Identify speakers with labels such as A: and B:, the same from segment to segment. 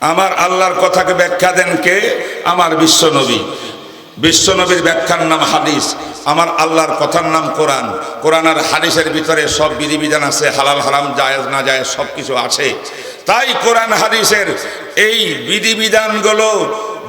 A: আমার আল্লাহর কথাকে ব্যাখ্যা দেন কে? আমার বিশ্ব নবী। বিশ্ব নবীর ব্যাখ্যার নাম হাদিস। আমার আল্লাহর কথার নাম কোরআন। কোরআন আর হাদিসের ভিতরে সব বিধিবিধান আছে, হালাল, হারাম, জায়েজ, না জায়েজ সব কিছু আছে। তাই কোরআন, হাদিসের এই বিধিবিধানগুলো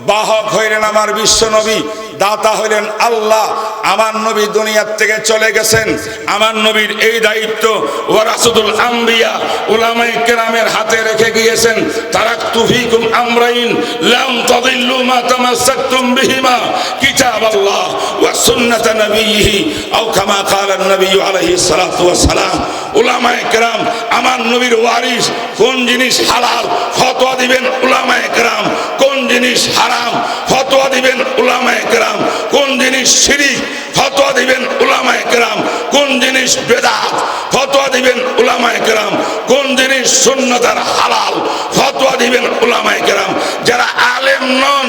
A: বাহক হইলেন আমার বিশ্ব নবী, দাতা হইলেন আল্লাহ। আমার নবী দুনিয়ার থেকে চলে গেছেন। আমার নবীর এই দায়িত্ব ওয়ারাসুদুল আম্বিয়া উলামায়ে কেরামের হাতে রেখে গিয়েছেন। তারাকতু ফীকুম আমরাইন লাম তাদিল্লু মা তামাসসাকতুম বিহিমা। কিতাব আল্লাহ ওয়া সুন্নাত নবিয়িহি আও কামা ক্বালা নবী আলাইহিস সালাতু ওয়াস সালাম। উলামায়ে কেরাম, আমার নবীর ওয়ারিস কোন জিনিস হালাল ফতোয়া দিবেন উলামায়ে কেরাম? কোন জিনিস হারাম ফতোয়া দিবেন উলামায়ে কেরাম কোন জিনিস শিরিক ফতোয়া দিবেন উলামায়ে কেরাম কোন জিনিস বেদাত ফতোয়া দিবেন উলামায়ে কেরাম কোন জিনিস সুন্নতার হালাল ফতোয়া দিবেন উলামায়ে কেরাম যারা আলেম নন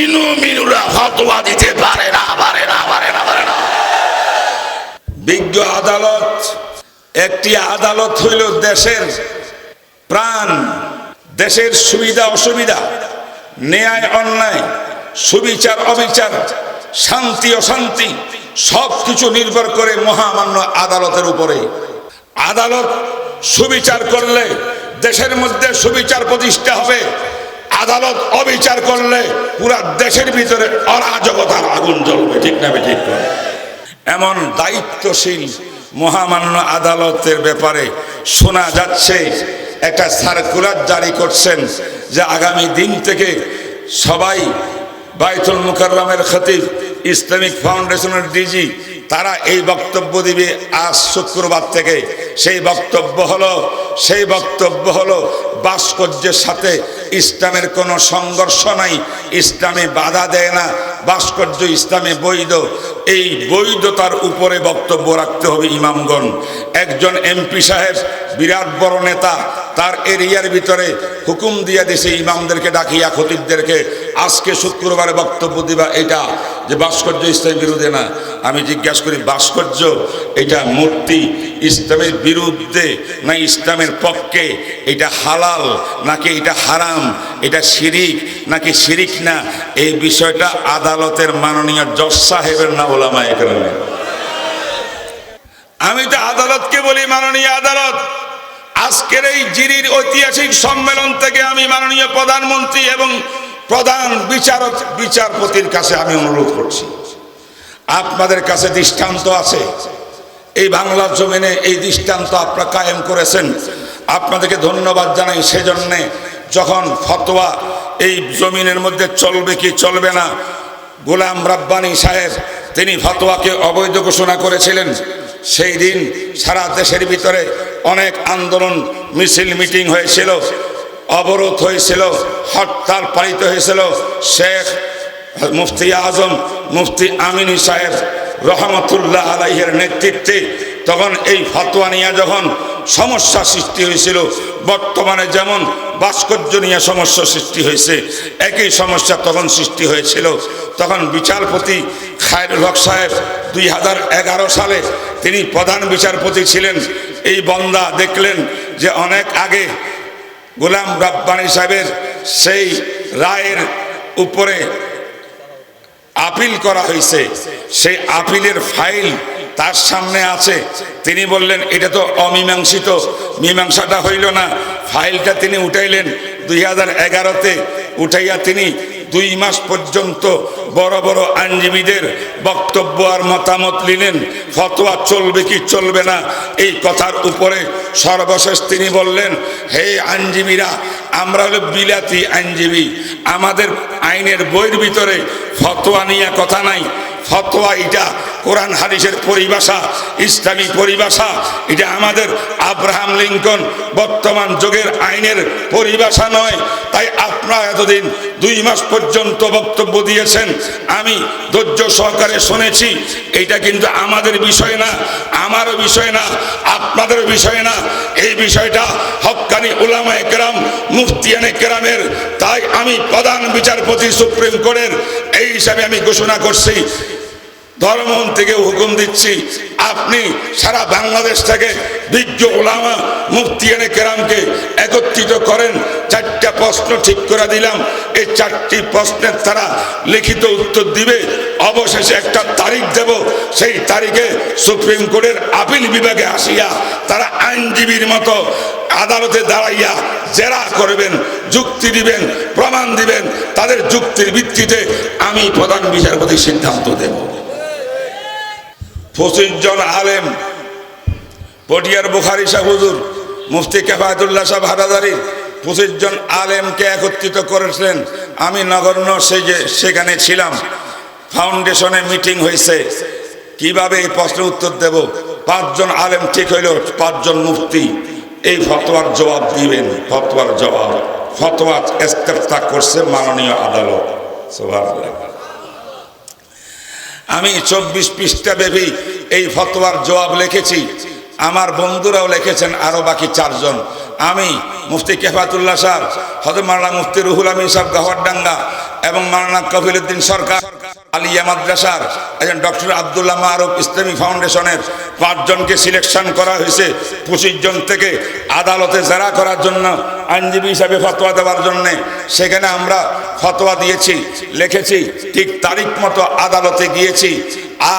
A: ইনু মিনুরা ফতোয়া দিতে পারে না পারে না পারে না পারে না। বিজ্ঞ আদালত, একটি আদালত হইল দেশের প্রাণ, দেশের সুবিধা, অসুবিধা। ন্যায়, অন্যায়, সুবিচার, অবিচার, শান্তি, অশান্তি, সব কিছু নির্ভর করে মহামান্য আদালতের উপরে। আদালত সুবিচার করলে দেশের মধ্যে সুবিচার প্রতিষ্ঠা হবে। আদালত অবিচার করলে পুরা দেশের ভিতরে অরাজকতার আগুন জ্বলবে, ঠিক না ঠিক? করে এমন দায়িত্বশীল মহামান্য আদালতের ব্যাপারে শোনা যাচ্ছে, একটা সার্কুলার জারি করছেন যে আগামী দিন থেকে সবাই বাইতুল মুকাররমের খতিব ইসলামিক ফাউন্ডেশনের ডিজি তারা এই বক্তব্য দিবে আজ শুক্রবার থেকে। সেই বক্তব্য হলো, সেই বক্তব্য হলো ভাস্কর্যের সাথে ইসলামের কোনো সংঘর্ষ নাই, ইসলামে বাধা দেয় না, ভাস্কর্য ইসলামে বৈধ। এই বৈধতার উপরে বক্তব্য রাখতে হবে ইমামগণ। একজন এমপি সাহেব বিরাট বড় নেতা, তার এরিয়ার ভিতরে হুকুম দিয়া দিছে ইমামদেরকে ডাকিয়া, খতিবদেরকে। আজকে শুক্রবারে বক্তব্য দিবা এটা, যে ভাস্কর্য ইসলামের বিরুদ্ধে না। আমি জিজ্ঞাসা করি, ভাস্কর্য এটা মূর্তি ইসলামের বিরুদ্ধে না ইসলামের পক্ষে? এটা হালাল নাকি এটা হারাম? এটা শিরিক নাকি শিরিক না? এই বিষয়টা আদালতের মাননীয় জজ সাহেবের না ওলামা আমি তো আদালতকে বলি মাননীয় আদালত। আজকের এই জিরির ঐতিহাসিক সম্মেলন থেকে আমি মাননীয় প্রধানমন্ত্রী এবং প্রধান বিচারক, বিচারপতির কাছে আমি অনুরোধ করছি। আপনাদের কাছে দৃষ্টান্ত আছে। এই বাংলার জমিনে এই দৃষ্টান্ত আপনারা কায়েম করেছেন। আপনাদেরকে ধন্যবাদ জানাই সেজন্যে যখন ফতোয়া এই জমিনের মধ্যে চলবে কি চলবে না, গোলাম রাব্বানি সাহেব তিনি ফতোয়াকে অবৈধ ঘোষণা করেছিলেন। সেই দিন সারা দেশের ভিতরে অনেক আন্দোলন, মিছিল, মিটিং হয়েছিল, অবরোধ হয়েছিল, হরতাল পালিত হয়েছিল। শেখ মুফতি আজম, মুফতি আমিনী সাহেব রহমতুল্লাহ আলাইহের নেতৃত্বে তখন এই ফতোয়া নিয়ে যখন সমস্যা সৃষ্টি হয়েছিল, বর্তমানে যেমন ভাস্কর্য নিয়ে সমস্যা সৃষ্টি হয়েছে। একই সমস্যা তখন সৃষ্টি হয়েছিল। তখন বিচারপতি খায়রুল হক সাহেব দুই হাজার এগারো সালে তিনি প্রধান বিচারপতি ছিলেন। এই বন্দা দেখলেন যে অনেক আগে গোলাম রাব্বানি সাহেবের সেই রায়ের উপরে আপিল করা হয়েছে। সেই আপিলের ফাইল তার সামনে আছে। তিনি বললেন, এটা তো অমীমাংসিত। মীমাংসাটা হইল না। ফাইলটা তিনি উঠাইলেন দুই হাজার এগারোতে। উঠাইয়া তিনি দুই মাস পর্যন্ত বড় বড় আইনজীবীদের বক্তব্য আর মতামত নিলেন। ফতোয়া চলবে কি চলবে না, এই কথার উপরে সর্বশেষ তিনি বললেন, হে আইনজীবীরা, আমরা হলো বিলাতি আইনজীবী। আমাদের আইনের বইয়ের ভিতরে ফতোয়া নিয়ে কথা নাই। ফতোয়া এটা কোরআন, হাদিসের পরিভাষা, ইসলামী পরিভাষা, এটা আমাদের আব্রাহাম লিঙ্কন বর্তমান যুগের আইনের পরিভাষা নয়। তাই আপনারা এতদিন দুই মাস পর্যন্ত বক্তব্য দিয়েছেন, আমি ধৈর্য সহকারে শুনেছি। এটা কিন্তু আমাদের বিষয় না, আমারও বিষয় না আপনাদের বিষয় না। এই বিষয়টা হক্কানি উলামা একরাম মুফতিয়ানে কেরামের, তাই আমি প্রধান বিচারপতি সুপ্রিম কোর্টের, এই হিসাবে আমি ঘোষণা করছি। ধর্মহন থেকে হুকুম দিচ্ছি। আপনি সারা বাংলাদেশ থেকে বিজ্ঞ ওলামা, মুফতি এনে কেরামকে একত্রিত করেন। চারটা প্রশ্ন ঠিক করে দিলাম। এই চারটি প্রশ্নের তারা লিখিত উত্তর দিবে। অবশেষে একটা তারিখ দেব। সেই তারিখে সুপ্রিম কোর্টের আপিল বিভাগে আসিয়া তারা আইনজীবীর মতো আদালতে দাঁড়াইয়া জেরা করবেন, যুক্তি দিবেন, প্রমাণ দিবেন। তাদের যুক্তির ভিত্তিতে আমি প্রধান বিচারপতি সিদ্ধান্ত দেব। পঁচিশ জন আলেম, পটিয়ার বুখারি শাহ হুজুর, মুফতি কেফায়তুল্লাহ সাহেব হারাদারি পঁচিশ জন আলেমকে একত্রিত করেছিলেন। আমি নগণ্য সেখানে ছিলাম। ফাউন্ডেশনে মিটিং হয়েছে। কীভাবে এই প্রশ্নের উত্তর দেব? পাঁচজন আলেম ঠিক হইল, পাঁচজন মুফতি। এই ফতোয়ার জবাব দিবেন, ফতোয়ার জবাব। ফতোয়া ইস্তেফতা করছে মাননীয় আদালত। সুবহানাল্লাহ। আমি চব্বিশ পৃষ্ঠা ব্যাপী এই ফতোয়ার জবাব লিখেছি। আমার বন্ধুরাও লিখেছেন আরও বাকি চারজন। আমি মুফতি কেফাতুল্লাহ সাহ হজর মারানা মুফতি রুহুল আমিন সাহেব গাহরডাঙ্গা এবং মারানা কফিলুদ্দিন সরকার আলিয়া মাদ্রাসার একজন ডক্টর আবদুল্লাহ মারুফ ইসলামী ফাউন্ডেশনের পাঁচজনকে সিলেকশন করা হয়েছে। পঁচিশ জন থেকে আদালতে জেরা করার জন্য, আইনজীবী হিসাবে ফতোয়া দেওয়ার জন্যে। সেখানে আমরা ফতোয়া দিয়েছি, লিখেছি, ঠিক তারিখ মতো আদালতে গিয়েছি।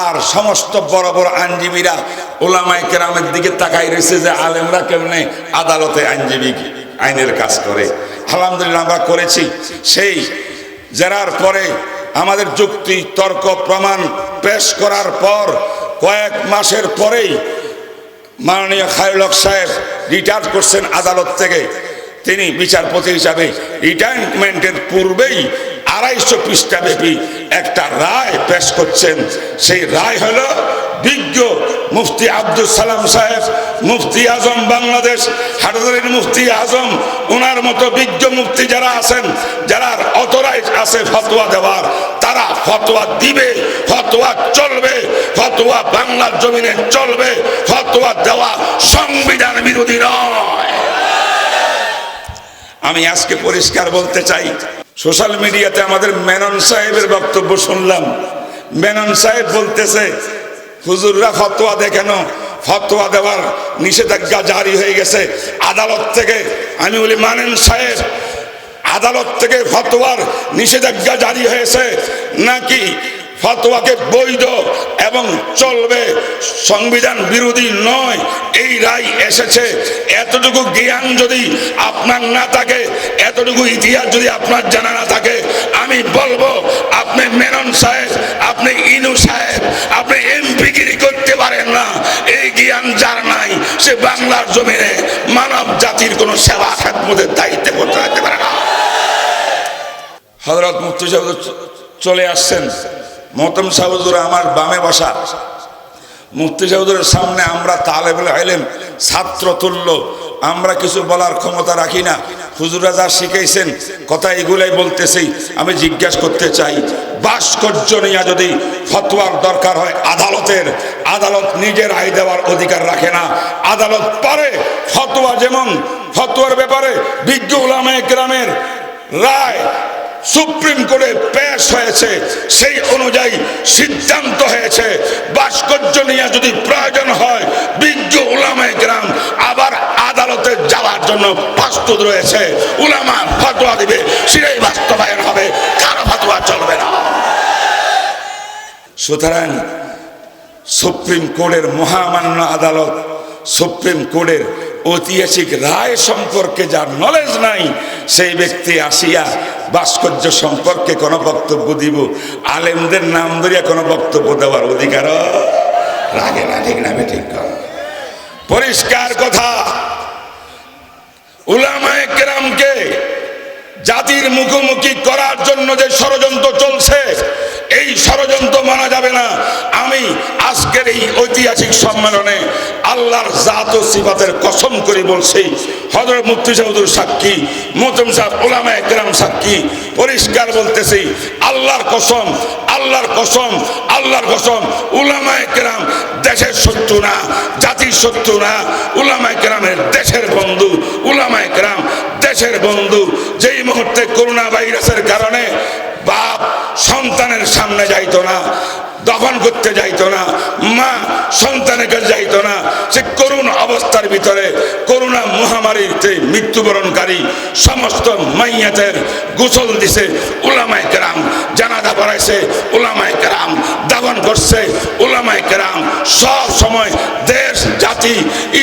A: আর সমস্ত বড় বড় আইনজীবীরা ওলামাই কেরামের দিকে তাকাই রয়েছে যে আলেমরা কেমনে আদালতে আইনজীবী আইনের কাজ করে। আলহামদুলিল্লাহ আমরা করেছি। সেই জেরার পরে আমাদের যুক্তি, তর্ক, প্রমাণ পেশ করার পর কয়েক মাসের পরেই মাননীয় খায়ুলক সাহেব রিটায়ার করছেন আদালত থেকে। তিনি বিচারপতি হিসাবে রিটায়ারমেন্টের পূর্বেই আড়াইশো পৃষ্ঠা ব্যাপী একটা রায় পেশ করছেন। সেই রায় হলো বিজ্ঞ মুফতি আব্দুল সালাম সাহেব, মুফতি আজম বাংলাদেশ, হাটাদারের মুফতি আজম ওনার মতো বিজ্ঞ মুফতি যারা আছেন যারা অথরাইজ আছে ফতোয়া দেওয়ার, তারা ফতোয়া দিবে, ফতোয়া চলবে, ফতোয়া বাংলার জমিনে চলবে, ফতোয়া দেওয়া সংবিধান বিরোধী নয়। আমি আজকে পরিষ্কার বলতে চাই, সোশ্যাল মিডিয়াতে আমাদের মেনন সাহেবের বক্তব্য শুনলাম। মেনন সাহেব বলতেছে হুজুররা ফতোয়া দেখেন ফতোয়া দেওয়ার নিষেধাজ্ঞা জারি হয়ে গেছে। আদালত থেকে আমি বলি, মানেন সাহেব, আদালত থেকে ফতোয়ার নিষেধাজ্ঞা জারি হয়েছে। নাকি ফতোয়াকে বৈধ এবং চলবে? সংবিধান বিরোধী নয়। এই রায় এসেছে। এতটুকু জ্ঞান যদি আপনার না থাকে, এতটুকু ইতিহাস যদি আপনার জানা না থাকে আমি বলব, আপনি মেনন সাহেব, আপনি ইনু সাহেব, আপনি এম এমপিগিরি করতে পারেন না। এই জ্ঞান যার নাই, সে বাংলার জমিনে মানব জাতির কোনো সেবা খেদমতের দায়িত্বে করতে রাখতে পারে না। হজরত মুফতি সাহেব চলে আসছেন। মতম সাহুজুর আমার বামে বসা। মুফতি সাহুজুরের সামনে আমরা তালেবেল আইলেম ছাত্র তুল্য আমরা কিছু বলার ক্ষমতা রাখি না। হুজুরা যা শিখাইছেন, কথা এগুলাই বলতেছি, আমি জিজ্ঞাসা করতে চাই, ভাস্কর্য নিয়ে যদি ফতোয়ার দরকার হয়, আদালতের, আদালত নিজের আয় দেওয়ার অধিকার রাখে না, আদালত পারে, ফতোয়া যেমন, ফতোয়ার ব্যাপারে বিজ্ঞ উলামায়ে গ্রামের রায় সুপ্রিম কোর্টে পেশ হয়েছে, সেই অনুযায়ী সিদ্ধান্ত হয়েছে, ভাস্কর্য নিয়ে যদি প্রয়োজন হয়, বিজ্ঞ জন্য প্রস্তুত রয়েছে। উলামা ফতোয়া দিবে, সেটাই বাস্তবায়ন হবে, কারও ফতোয়া চলবে না। সুতরাং সুপ্রিম কোর্টের মহামান্য আদালত, সুপ্রিম কোর্টের ঐতিহাসিক রায় সম্পর্কে যার নলেজ নাই, সেই ব্যক্তি আসিয়া ভাস্কর্য সম্পর্কে কোনো বক্তব্য দিব, আলেমদের নাম ধরিয়া কোনো বক্তব্য দেওয়ার অধিকার রাখে না, ঠিক না ঠিক পরিষ্কার কথা উলামায়ে কেরামকে জাতির মুখোমুখি করার জন্য যে ষড়যন্ত্র চলছে, এই ষড়যন্ত্র মানা যাবে না। আমি আজকের এই ঐতিহাসিক সম্মেলনে আল্লাহর জাত ও সিফাতের কসম করে বলছি হজরত মুফতি সাহুদুর সাক্ষী মোতম সাহেব ওলামা একরাম সাক্ষী, পরিষ্কার বলতেছি, আল্লাহর কসম আল্লাহর কসম আল্লাহর কসম, উলামা একরাম দেশের শত্রু না, জাতির শত্রু না, উলামা একরামের দেশের বন্ধু, উলামা একরাম দেশের বন্ধু, যেই মুহূর্তে করোনা ভাইরাসের কারণে বাপ সন্তানের সামনে যাইতো না, দফন করতে যাইতো না, মা সন্তানের কাছে যাইতো না, সে করুণ অবস্থার ভিতরে করোনা মহামারীতে মৃত্যুবরণকারী সমস্ত মাইয়াতের গোসল দিছে ওলামায় কেরাম, জানাজা পড়াইছে ওলামায় কেরাম করছে ওলামায় কেরাম। সব সময় দেশ, জাতি,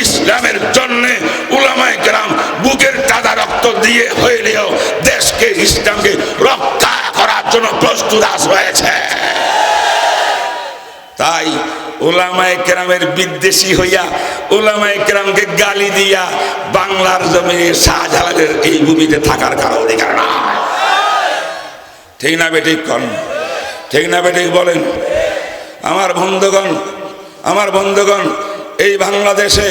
A: ইসলামের জন্যে ওলামায় কেরাম বুকের টাদা রক্ত দিয়ে হইলেও দেশকে, ইসলামকে রক্ষা করার জন্য প্রস্তুত হয়েছে। তাই ওলামায় কেরামের বিদ্বেষী হইয়া ওলামায় কেরামকে গালি দিয়া বাংলার জমিনে শাহজালালের এই ভূমিতে থাকার কারও অধিকার না ঠিক না বেঠিক কন? ঠিক না বেঠিক বলেন? আমার বন্ধুগণ আমার বন্ধুগণ, এই বাংলাদেশে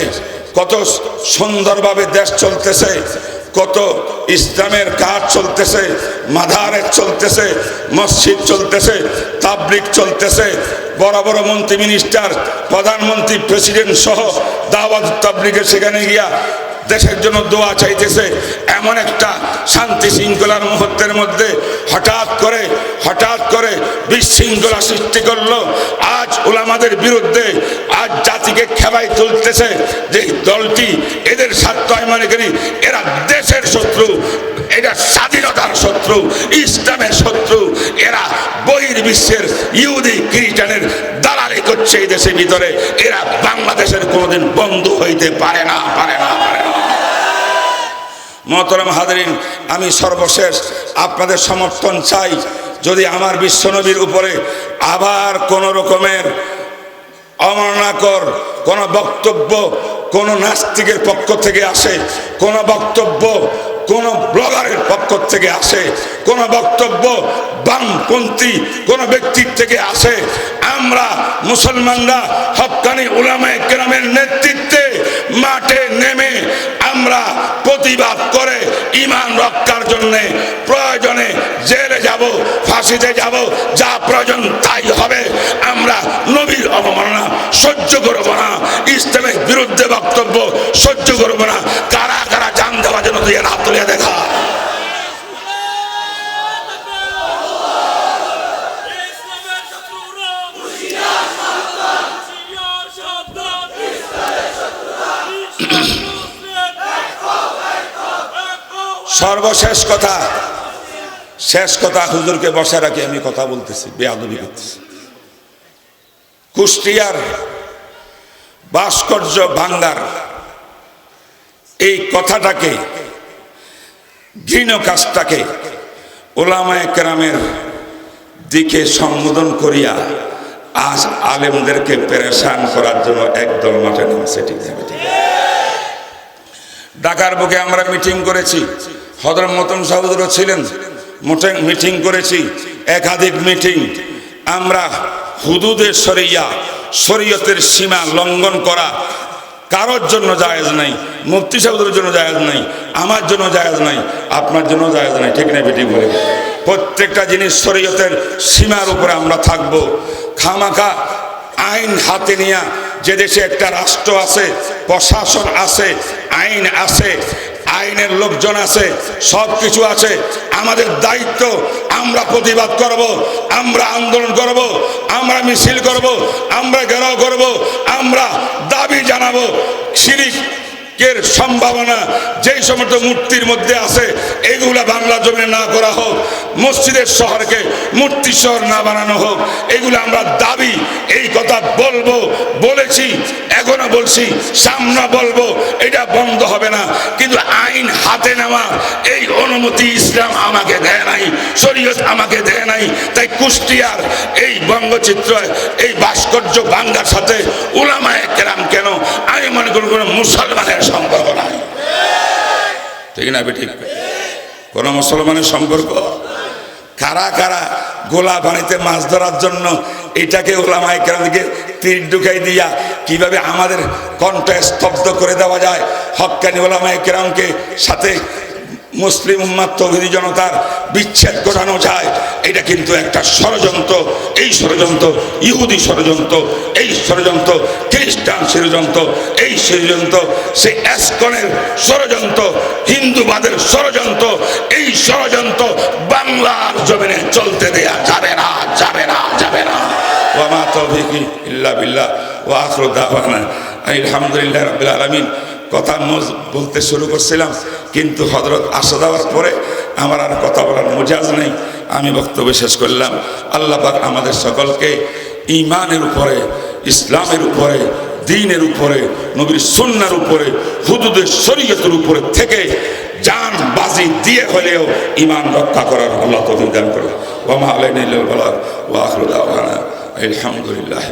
A: কত সুন্দরভাবে দেশ চলতেছে, কত ইসলামের কাজ চলতেছে মাধারের চলতেছে, মসজিদ চলতেছে তাবলিক চলতেছে, বড় বড় মন্ত্রী মিনিস্টার প্রধানমন্ত্রী প্রেসিডেন্ট সহ দাওয়াত তাবলিকের সেখানে গিয়া দেশের জন্য দোয়া চাইতেছে। এমন একটা শান্তি শৃঙ্খলার মুহূর্তের মধ্যে হঠাৎ করে হঠাৎ করে বিশৃঙ্খলা সৃষ্টি করল। আজ ওলামাদের বিরুদ্ধে, আজ জাতিকে খেবাই তুলতেছে যে দলটি এদের স্বার্থ আমি মনে করি, এরা দেশের শত্রু এটা স্বাধীনতার শত্রু, ইসলামের শত্রু, এরা বহির বিশ্বের ইহুদি খ্রিস্টানের দালালি করছে এই দেশের ভিতরে। এরা বাংলাদেশের কোনোদিন বন্ধু হইতে পারে না পারে না পারে না। মহতরম হাদরিন আমি সর্বশেষ আপনাদের সমর্থন চাই যদি আমার বিশ্বনবীর উপরে আবার কোনো রকমের অমাননাকর কোন বক্তব্য কোন নাস্তিকের পক্ষ থেকে আসে, কোন বক্তব্য কোন ব্লগারের পক্ষ থেকে আসে, কোন বক্তব্য বামপন্থী কোন ব্যক্তির থেকে আসে, আমরা মুসলমানরা হকানি উলামায়ে কেরামের নেতৃত্বে মাঠে নেমে আমরা প্রতিবাদ করে ইমান রক্ষার জন্যে প্রয়োজনে জেলে যাব, ফাঁসিতে যাব, যা প্রয়োজন তাই হবে। আমরা নবীর অবমাননা, সহ্য করব না। ইসলামের বিরুদ্ধে বক্তব্য সহ্য করব না। কারা কারা জান দেওয়ার জন্য তুই হাত তুলে দেখা
B: ইসলামের শত্রুরা হুঁশিয়ার সাবধান হুঁশিয়ার সাবধান ইসলামের শত্রুরা
A: সর্বশেষ কথা। শেষ কথা হুজুরকে বসে রাখি, আমি কথা বলতেছি, বেয়াদবি করতেছি। কুষ্টিয়ার ভাস্কর্য ভাঙ্গার এই কথাটাকে, ঘৃণ কাজটাকে ওলামায় কেরামের দিকে সম্বোধন করিয়া আজ আলেমদেরকে পেরেশান করার জন্য একদল মাঠে নামছে, ঠিক। ঢাকার বুকে আমরা মিটিং করেছি। হজরত মতন সাহুদুরও ছিলেন। মোটে- করেছি, একাধিক মিটিং। আমরা হুদুদের সরিয়া শরীয়তের সীমা লঙ্ঘন করা কারোর জন্য জায়েজ নাই, মুফতি সাহুদের জন্য জায়েজ নাই, আমার জন্য জায়েজ নাই, আপনার জন্য জায়েজ নাই, ঠিক না বেটি বলে। প্রত্যেকটা জিনিস শরীয়তের সীমার উপরে আমরা থাকব। খামাখা আইন হাতে নিয়ে যে দেশে একটা রাষ্ট্র আছে, প্রশাসন আছে, আইন আছে আইনের লোকজন আছে সব কিছু আছে। আমাদের দায়িত্ব, আমরা প্রতিবাদ করব, আমরা আন্দোলন করব, আমরা মিছিল করব, আমরা ঘেরাও করব, আমরা দাবি জানাব শিরিক এর সম্ভাবনা যেই সমস্ত মূর্তির মধ্যে আছে, এগুলা বাংলা জমিনে না করা হোক, মসজিদের শহরকে মূর্তি শহর না বানানো হোক, এগুলো আমরা দাবি, এই কথা বলব, বলেছি, এখনও বলছি, সামনে বলব, এটা বন্ধ হবে না। কিন্তু আইন হাতে নেওয়া, এই অনুমতি ইসলাম আমাকে দেয় নাই, শরীয়ত আমাকে দেয় নাই, তাই কুষ্টিয়ার এই বঙ্গচিত্র, এই ভাস্কর্য বাংলার সাথে উলামায়ে কেরাম কেন? আমি মনে করি কোনো মুসলমানের সম্পর্ক নাই ঠিক না ঠিক কোন মুসলমানের সম্পর্ক? কারা কারা গোলা পানিতে মাছ ধরার জন্য এটাকে ওলামায় কেরামকে তীর ঢুকাই দিয়া কীভাবে আমাদের কণ্ঠ স্তব্ধ করে দেওয়া যায়? হকানি ওলামায় কেরামকে সাথে মুসলিম তৌহিদি জনতার বিচ্ছেদ ঘটানো যায়, এটা কিন্তু একটা ষড়যন্ত্র। এই ষড়যন্ত্র ইহুদি ষড়যন্ত্র, এই ষড়যন্ত্র খ্রিস্টান ষড়যন্ত্র, এই ষড়যন্ত্র সে এসকনের ষড়যন্ত্র, হিন্দুবাদের ষড়যন্ত্র, এই ষড়যন্ত্র বাংলার জমিনে চলতে দেয়া যাবে না যাবে না যাবে না। ওমা বিল্লাহ ও আখরু দাওয়ানা আলহামদুলিল্লাহ রাব্বিল আলামিন। কথা বলতে শুরু করছিলাম, কিন্তু হজরত আসা দেওয়ার পরে আমার আর কথা বলার মজাজ নেই। আমি বক্তব্য শেষ করলাম। আল্লাহ পাক আমাদের সকলকে ইমানের উপরে, ইসলামের উপরে দিনের উপরে, নবীর সুন্নার উপরে, হুদুদের শরীয়তের উপরে থেকে জান বাজি দিয়ে হলেও ইমান রক্ষা করার আল্লাহ তৌফিক দান করে ওমা দাওয়ানা, আলহামদুলিল্লাহি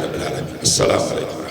A: আসসালামু আলাইকুম।